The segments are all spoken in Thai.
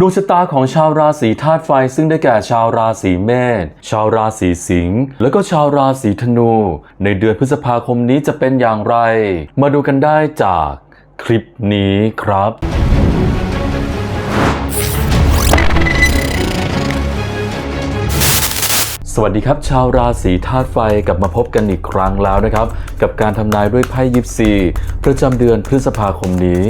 ดวงชะตาของชาวราศีธาตุไฟซึ่งได้แก่ชาวราศีเมษ ชาวราศีสิงห์ และก็ชาวราศีธนู ในเดือนพฤษภาคมนี้จะเป็นอย่างไร มาดูกันได้จากคลิปนี้ครับสวัสดีครับ ชาวราศีธาตุไฟกลับมาพบกันอีกครั้งแล้วนะครับ กับการทำนายด้วยไพ่ยิปซีประจำเดือนพฤษภาคมนี้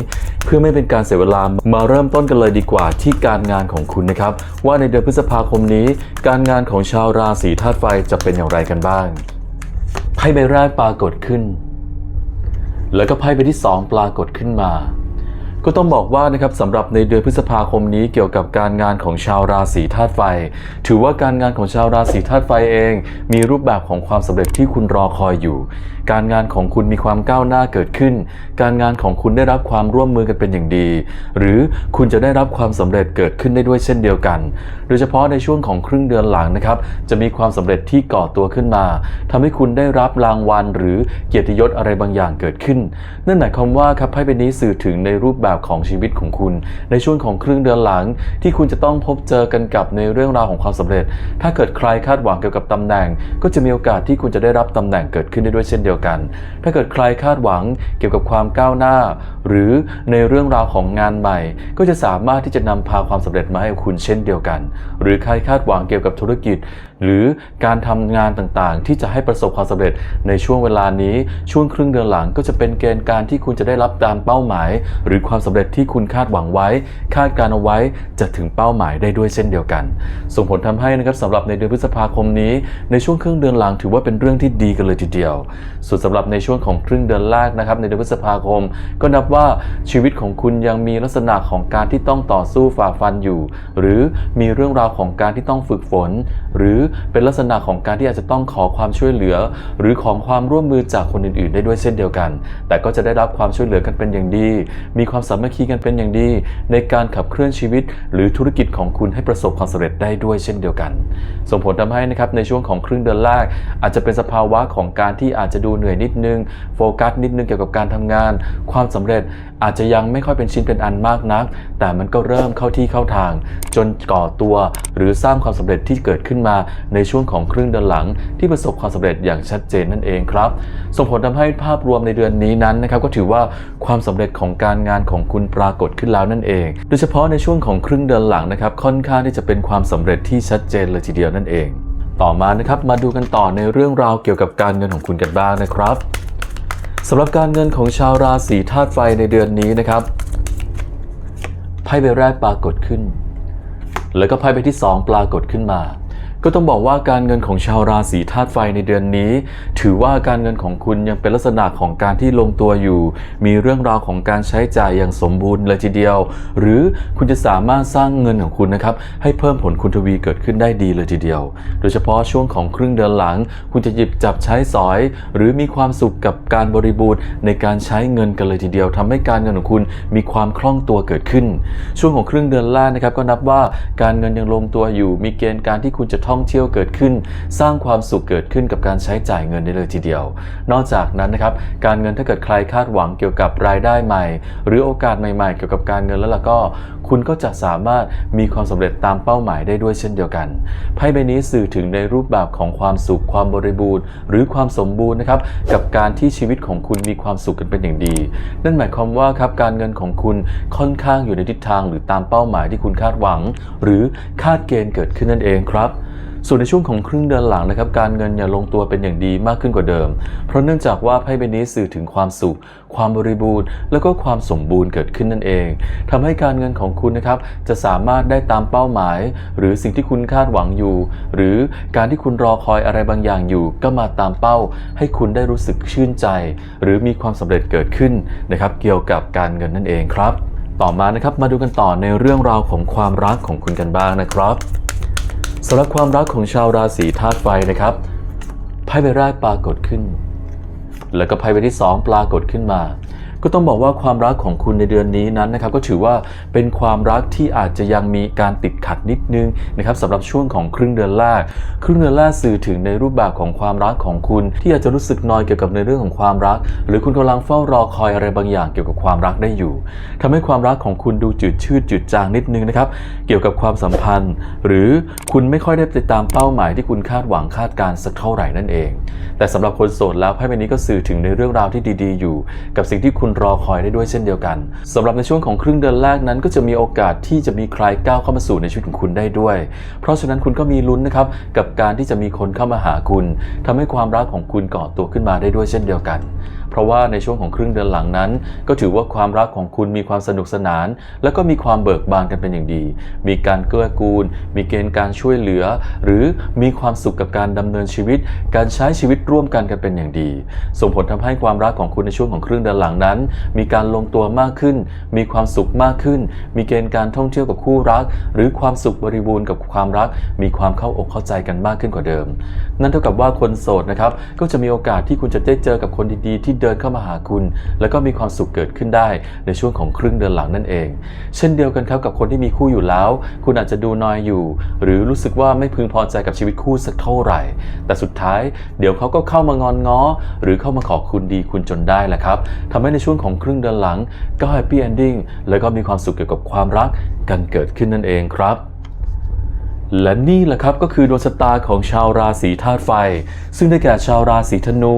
เพื่อไม่เป็นการเสียเวลามาเริ่มต้นกันเลยดีกว่าที่การงานของคุณนะครับ ว่าในเดือนพฤษภาคมนี้ การงานของชาวราศีธาตุไฟจะเป็นอย่างไรกันบ้างไพ่ใบแรกปรากฏขึ้น แล้วก็ไพ่ใบที่ 2 ปรากฏขึ้นมา ก็ต้องบอกว่านะครับสำหรับในเดือนพฤษภาคมนี้เกี่ยวกับการงานของชาวราศีธาตุไฟ ถือว่าการงานของชาวราศีธาตุไฟเอง มีรูปแบบของความสำเร็จที่คุณรอคอยอยู่ การงานของคุณมีความก้าวหน้าเกิดขึ้น การงานของคุณได้รับความร่วมมือกันเป็นอย่างดี หรือคุณจะได้รับความสำเร็จเกิดขึ้นได้ด้วยเช่นเดียวกัน โดยเฉพาะในช่วงของครึ่งเดือนหลังนะครับจะมีความสำเร็จที่ก่อตัวขึ้นมาทำให้คุณได้รับรางวัล หรือเกียรติยศอะไรบางอย่างเกิดขึ้นนั่นหมายความว่าครับไพ่ใบนี้สื่อถึงในรูปแบบของชีวิตของคุณ ในช่วงของครึ่งเดือนหลัง ที่คุณจะต้องพบเจอกันกับในเรื่องราวของความสำเร็จ ถ้าเกิดใครคาดหวังเกี่ยวกับตำแหน่ง ก็จะมีโอกาสที่คุณจะได้รับตำแหน่งเกิดขึ้นได้ด้วยเช่นเดียวกัน ถ้าเกิดใครคาดหวังเกี่ยวกับความก้าวหน้า หรือในเรื่องราวของงานใหม่ ก็จะสามารถที่จะนำพาความสำเร็จมาให้คุณเช่นเดียวกัน หรือใครคาดหวังเกี่ยวกับธุรกิจ หรือการทำงานต่างๆ ที่จะให้ประสบความสำเร็จในช่วงเวลานี้ช่วงครึ่งเดือนหลังก็จะเป็นเกณฑ์การที่คุณจะได้รับตามเป้าหมาย หรือความสำเร็จที่คุณคาดหวังไว้ คาดการเอาไว้จะถึงเป้าหมายได้ด้วยเช่นเดียวกัน ส่งผลทำให้นะครับสำหรับในเดือนพฤษภาคมนี้ ในช่วงครึ่งเดือนหลังถือว่าเป็นเรื่องที่ดีกันเลยทีเดียว ส่วนสำหรับในช่วงของครึ่งเดือนแรกนะครับในเดือนพฤษภาคม ก็นับว่าชีวิตของคุณยังมีลักษณะของการที่ต้องต่อสู้ฝ่าฟันอยู่ หรือมีเรื่องราวของการที่ต้องฝึกฝน หรือเป็นลักษณะของการที่อาจจะต้องขอความช่วยเหลือ หรือของความร่วมมือจากคนอื่นๆ ได้ด้วยเช่นเดียวกัน แต่ก็จะได้รับความช่วยเหลือกันเป็นอย่างดี มีความสามัคคีกันเป็นอย่างดี ในการขับเคลื่อนชีวิต หรือธุรกิจของคุณให้ประสบความสำเร็จได้ด้วยเช่นเดียวกัน ส่งผลทำให้นะครับในช่วงของครึ่งเดือนแรกอาจจะเป็นสภาวะของการที่อาจจะดูเหนื่อยนิดนึง โฟกัสนิดนึงเกี่ยวกับการทำงาน ความสำเร็จอาจจะยังไม่ค่อยเป็นชิ้นเป็นอันมากนัก แต่มันก็เริ่มเข้าที่เข้าทาง จนก่อตัว หรือสร้างความสำเร็จที่เกิดขึ้นมาในช่วงของครึ่งเดือนหลัง ที่ประสบความสำเร็จอย่างชัดเจนนั่นเองครับส่งผลทำให้ภาพรวมในเดือนนี้นั้นนะครับก็ถือว่าความสำเร็จของการงานของคุณปรากฏขึ้นแล้วนั่นเอง โดยเฉพาะในช่วงของครึ่งเดือนหลังนะครับค่อนข้างที่จะเป็นความสำเร็จที่ชัดเจนเลยทีเดียวนั่นเอง ต่อมานะครับมาดูกันต่อในเรื่องราวเกี่ยวกับการเงินของคุณกันบ้างนะครับสำหรับการเงินของชาวราศีธาตุไฟในเดือนนี้นะครับไพ่ใบแรกปรากฏขึ้น แล้วก็ไพ่ใบที่ 2 ปรากฏขึ้นมา ก็ต้องบอกว่าการเงินของชาวราศีธาตุไฟในเดือนนี้ ถือว่าการเงินของคุณยังเป็นลักษณะของการที่ลงตัวอยู่ มีเรื่องราวของการใช้จ่ายอย่างสมบูรณ์เลยทีเดียว หรือคุณจะสามารถสร้างเงินของคุณนะครับให้เพิ่มผลคุณทวีเกิดขึ้นได้ดีเลยทีเดียว โดยเฉพาะช่วงของครึ่งเดือนหลัง คุณจะหยิบจับใช้สอย หรือมีความสุขกับการบริบูรณ์ในการใช้เงินกันเลยทีเดียวทำให้การเงินของคุณมีความคล่องตัวเกิดขึ้น ช่วงของครึ่งเดือนแรกนะครับก็นับว่าการเงินยังลงตัวอยู่ มีเกณฑ์การที่คุณจะท่องเที่ยวเกิดขึ้น สร้างความสุขเกิดขึ้นกับการใช้จ่ายเงินได้เลยทีเดียว นอกจากนั้นนะครับการเงินถ้าเกิดใครคาดหวังเกี่ยวกับรายได้ใหม่ หรือโอกาสใหม่ๆ เกี่ยวกับการเงินแล้วล่ะก็ คุณก็จะสามารถมีความสำเร็จตามเป้าหมายได้ด้วยเช่นเดียวกันไพ่ใบนี้สื่อถึงในรูปแบบของความสุขความบริบูรณ์ หรือความสมบูรณ์นะครับกับการที่ชีวิตของคุณมีความสุขกันเป็นอย่างดี นั่นหมายความว่าครับการเงินของคุณค่อนข้างอยู่ในทิศทางหรือตามเป้าหมายที่คุณคาดหวัง หรือคาดเกณฑ์เกิดขึ้นนั่นเองครับ ส่วนในช่วงของครึ่งเดือนหลังนะครับการเงินอย่าลงตัวเป็นอย่างดีมากขึ้นกว่าเดิม เพราะเนื่องจากว่าไพ่ใบนี้สื่อถึงความสุข ความบริบูรณ์ แล้วก็ความสมบูรณ์เกิดขึ้นนั่นเองทำให้การเงินของคุณนะครับจะสามารถได้ตามเป้าหมาย หรือสิ่งที่คุณคาดหวังอยู่ หรือการที่คุณรอคอยอะไรบางอย่างอยู่ ก็มาตามเป้า ให้คุณได้รู้สึกชื่นใจ หรือมีความสำเร็จเกิดขึ้นนะครับเกี่ยวกับการเงินนั่นเองครับ ต่อมานะครับมาดูกันต่อในเรื่องราวของความรักของคุณกันบ้างนะครับำหรับความรักของชาวราศีธาตุไฟนะครับไพ่ใบแรกปรากฏขึ้น แล้วก็ไพ่ใบที่ 2 ปรากฏขึ้นมา ก็ต้องบอกว่าความรักของคุณในเดือนนี้นั้นนะครับก็ถือว่าเป็นความรักที่อาจจะยังมีการติดขัดนิดนึงนะครับสำหรับช่วงของครึ่งเดือนแรก ครึ่งเดือนแรกสื่อถึงในรูปแบบของความรักของคุณ ที่อาจจะรู้สึกนอยเกี่ยวกับในเรื่องของความรัก หรือคุณกำลังเฝ้ารอคอยอะไรบางอย่างเกี่ยวกับความรักได้อยู่ทำให้ความรักของคุณดูจืดชืดจืดจางนิดนึงนะครับเกี่ยวกับความสัมพันธ์ หรือคุณไม่ค่อยได้ไปตามเป้าหมายที่คุณคาดหวังคาดการณ์สักเท่าไหร่นั่นเอง แต่สำหรับคนโสดแล้วไพ่ใบนี้ก็สื่อถึงในเรื่องราวที่ดี ๆ อยู่ กับสิ่งที่คุณรอคอยได้ด้วยเช่นเดียวกันสำหรับในช่วงของครึ่งเดือนแรกนั้น ก็จะมีโอกาสที่จะมีใครก้าวเข้ามาสู่ในชีวิตของคุณได้ด้วย เพราะฉะนั้นคุณก็มีลุ้นนะครับกับการที่จะมีคนเข้ามาหาคุณทำให้ความรักของคุณก่อตัวขึ้นมาได้ด้วยเช่นเดียวกัน เพราะว่าในช่วงของครึ่งเดือนหลังนั้น ก็ถือว่าความรักของคุณมีความสนุกสนาน และก็มีความเบิกบานกันเป็นอย่างดี มีการเกื้อกูล มีเกณฑ์การช่วยเหลือ หรือมีความสุขกับการดำเนินชีวิต การใช้ชีวิตร่วมกันกันเป็นอย่างดี ส่งผลทำให้ความรักของคุณในช่วงของครึ่งเดือนหลังนั้น มีการลงตัวมากขึ้น มีความสุขมากขึ้น มีเกณฑ์การท่องเที่ยวกับคู่รัก หรือความสุขบริบูรณ์กับความรัก มีความเข้าอกเข้าใจกันมากขึ้นกว่าเดิม นั่นเท่ากับว่าคนโสดนะครับก็จะมีโอกาสที่คุณจะได้เจอกับคนดีๆที่เดินเข้ามาหาคุณ แล้วก็มีความสุขเกิดขึ้นได้ในช่วงของครึ่งเดือนหลังนั่นเอง เช่นเดียวกันครับกับคนที่มีคู่อยู่แล้ว คุณอาจจะดูนอยอยู่ หรือรู้สึกว่าไม่พึงพอใจกับชีวิตคู่สักเท่าไหร่ แต่สุดท้ายเดี๋ยวเขาก็เข้ามางอนง้อ หรือเข้ามาขอคุณดีคุณจนได้แหละครับทำให้ในช่วงของครึ่งเดือนหลังก็แฮปปี้เอนดิ้งแล้วก็มีความสุขเกี่ยวกับความรักกันเกิดขึ้นนั่นเองครับ และนี่แหละครับก็คือดวงชะตาของชาวราศีธาตุไฟ ซึ่งได้แก่ชาวราศีธนู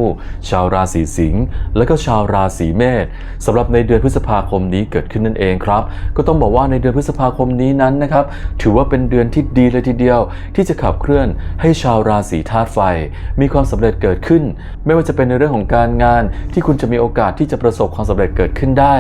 ชาวราศีสิงห์และก็ชาวราศีเมษสำหรับในเดือนพฤษภาคมนี้เกิดขึ้นนั่นเองครับ ก็ต้องบอกว่าในเดือนพฤษภาคมนี้นั้นนะครับถือว่าเป็นเดือนที่ดีเลยทีเดียว ที่จะขับเคลื่อนให้ชาวราศีธาตุไฟ มีความสำเร็จเกิดขึ้น ไม่ว่าจะเป็นในเรื่องของการงาน ที่คุณจะมีโอกาสที่จะประสบความสำเร็จเกิดขึ้นได้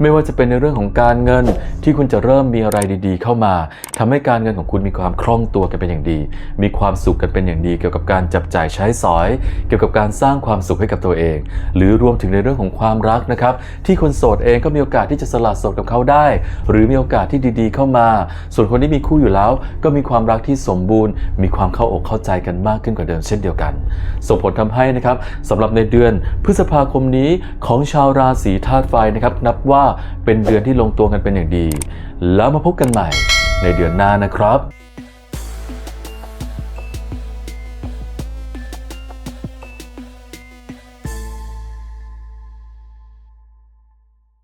ไม่ว่าจะเป็นในเรื่องของการเงิน ที่คุณจะเริ่มมีอะไรดี ๆ เข้ามาทำให้การเงินของคุณมีความคล่องตัวกันเป็นอย่างดี มีความสุขกันเป็นอย่างดี เกี่ยวกับการจับจ่ายใช้สอย เกี่ยวกับการสร้างความสุขให้กับตัวเอง หรือรวมถึงในเรื่องของความรักนะครับ ที่คนโสดเองก็มีโอกาสที่จะสละโสดกับเขาได้ หรือมีโอกาสที่ดีๆ เข้ามา ส่วนคนที่มีคู่อยู่แล้ว ก็มีความรักที่สมบูรณ์ มีความเข้าอกเข้าใจกันมากขึ้นกว่าเดิมเช่นเดียวกัน ส่งผลทำให้นะครับสำหรับในเดือนพฤษภาคมนี้ของชาวราศีธาตุไฟนะครับนับว่าเป็นเดือนที่ลงตัวกันเป็นอย่างดี แล้วมาพบกันใหม่ในเดือนหน้านะครับ